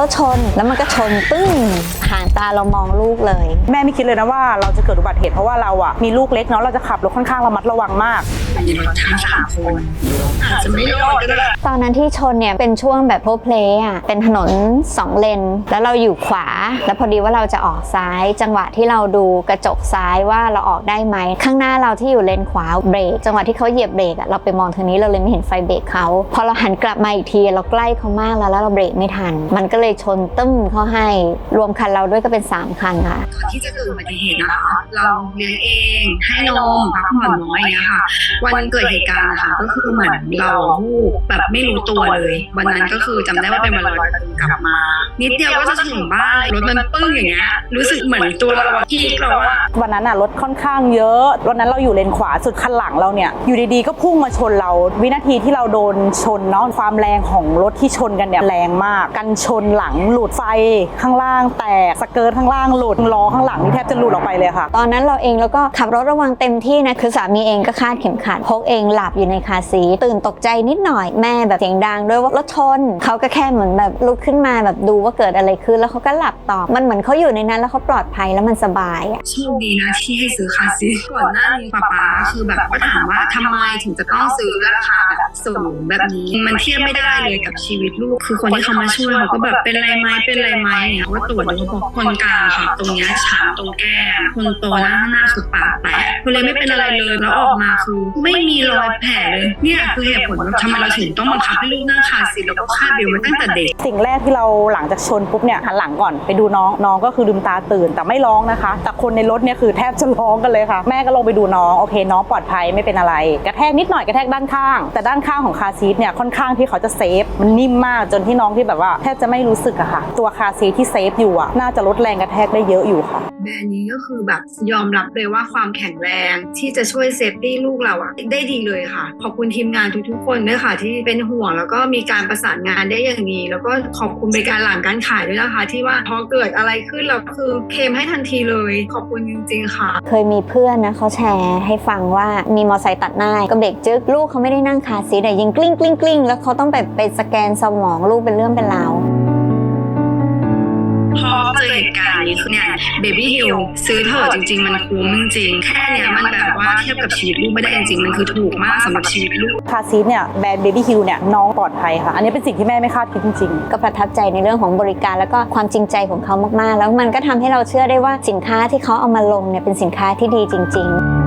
รถชน แล้วมันก็ชนปึ้งห่างตาเรามองลูกเลย แม่ไม่คิดเลยนะว่าเราจะเกิดอุบัติเหตุเพราะว่าเราอะมีลูกเล็กเนาะเราจะขับรถค่อนข้างระมัดระวังมากมีรถทั้งสามคนอาจจะไม่รอดก็ได้ตอนนั้นที่ชนเนี่ยเป็นช่วงแบบโพเพลย์อะเป็นถนน2เลน แล้วเราอยู่ขวา แล้วพอดีว่าเราจะออกซ้าย จังหวะที่เราดูกระจกซ้ายว่าเราออกได้ไหมข้างหน้าเราที่อยู่เลนขวาเบรกจังหวะที่เขาเหยียบเบรกอะเราไปมองทางนี้เราเลยไม่เห็นไฟเบรกเขาพอเราหันกลับมาอีกทีเราใกล้เขามากแล้วแล้วเราเบรกไม่ทัน มันก็เลยชนตึ้มเขาให้ รวมคันเราด้วยก็เป็น 3 คันค่ะก่อนที่จะเกิดอุบัติเหตุนะคะ เราเลี้ยงเองให้นมพักผ่อนน้อยอย่างเงี้ยค่ะ วันเกิดเหตุการณ์ค่ะก็คือเหมือนเราวูบแบบไม่รู้ตัวเลย วันนั้นก็คือจำได้ว่าเป็นวันลอยกระทงกลับมา นิดเดียวก็จะถึงบ้านรถมันปึ้งอย่างเงี้ยรู้สึกเหมือนตัวเราอะพีกเราอะวันนั้นอะรถค่อนข้างเยอะรถนั้นเราอยู่เลนขวาสุดคันหลังเราเนี่ยอยู่ดีๆก็พุ่งมาชนเรา วินาทีที่เราโดนชนเนาะความแรงของรถที่ชนกันเนี่ยแรงมาก กันชนหลังหลุดไฟข้างล่างแตกสเกิร์ตข้างล่างหลุดล้อข้างหลังนี่แทบจะหลุดออกไปเลยค่ะ ตอนนั้นเราเองแล้วก็ขับรถระวังเต็มที่นะคือสามีเองก็คาดเข็มขัดพกเองหลับอยู่ในคาร์ซีทตื่นตกใจนิดหน่อยแม่แบบเสียงดังด้วยว่ารถชนเขาก็แค่เหมือนแบบลุกขึ้นมาแบบดูว่าเกิดอะไรขึ้นแล้วเขาก็หลับต่อมันเหมือนเขาอยู่ในนั้นแล้วเขาปลอดภัยแล้วมันสบายอะโชคดีนะที่ให้ซื้อคาร์ซีทก่อนหน้านี้ป้าป๊าคือแบบว่าถามว่าทำไมถึงจะต้องซื้อราคาแบบสูงแบบนี้มันเทียบไม่ได้เลยกับชีวิตลูกคือคนที่เขามาช่วยเขาก็แบบเป็นไรไหมเป็นไรไหมเนี่ยเขาตรวจดูบอกคนกลางค่ะตรงเนี้ยช้ำตรงแก้มคนโตหน้าหน้าคือปากแตกคนเล็กไม่เป็นอะไรเลยแล้วออกมาคือไม่มีรอยแผลเลยเนี่ยคือเหตุผลว่าทำไมเราถึงต้องบังคับให้ลูกนั่งคาซีทแล้วก็คาดเบลต์ไว้ตั้งแต่เด็ก สิ่งแรกที่เราหลังจากชนปุ๊บเนี่ยหันหลังก่อนไปดูน้องน้องก็คือลืมตาตื่นแต่ไม่ร้องนะคะ แต่คนในรถเนี่ยคือแทบจะร้องกันเลยค่ะ แม่ก็ลงไปดูน้องโอเค น้องปลอดภัยไม่เป็นอะไร กระแทกนิดหน่อยกระแทกด้านข้าง แต่ด้านข้างของคาซีทเนี่ยค่อนข้างที่เขาจะเซฟมันนิ่มมากจนที่น้องที่แบบว่าแทบจะไม่รสึกอะค่ะ ตัวคาร์ซีทที่เซฟอยู่อะน่าจะลดแรงกระแทกได้เยอะอยู่ค่ะแบรนด์นี้ก็คือแบบยอมรับเลยว่าความแข็งแรงที่จะช่วยเซฟตี้ลูกเราอะได้ดีเลยค่ะ ขอบคุณทีมงานทุกๆคนด้วยค่ะ ที่เป็นห่วงแล้วก็มีการประสานงานได้อย่างดีแล้วก็ขอบคุณบริการหลังการขายด้วยนะคะ ที่ว่าพอเกิดอะไรขึ้นเราก็คือเคลมให้ทันทีเลย ขอบคุณจริง ๆ ค่ะ เคยมีเพื่อนนะเขาแชร์ให้ฟังว่ามีมอเตอร์ไซค์ตัดหน้าก็เบรกจึ๊กลูกเขาไม่ได้นั่งคาร์ซีทแต่ยิงกลิ้งกลิ้งกลิ้งแล้วเขาต้องไปไปสแกนสมองลูกเป็นเรื่องเป็นราว พอเจอเหตุการณ์นี้คือเนี่ยเบบี้ฮิลซื้อเถอะจริง ๆ มันคุ้มจริงๆแค่เนี้ยมันแบบว่าเทียบกับชีวิตลูกไม่ได้จริงๆ มันคือถูกมากสำหรับชีวิตลูกคาร์ซีทเนี่ยแบรนด์เบบี้ฮิลเนี่ยน้องปลอดภัยค่ะ อันนี้เป็นสิ่งที่แม่ไม่คาดคิดจริงๆ ก็ประทับใจในเรื่องของบริการแล้วก็ความจริงใจของเขามากๆ แล้วมันก็ทำให้เราเชื่อได้ว่าสินค้าที่เขาเอามาลงเนี่ยเป็นสินค้าที่ดีจริง ๆ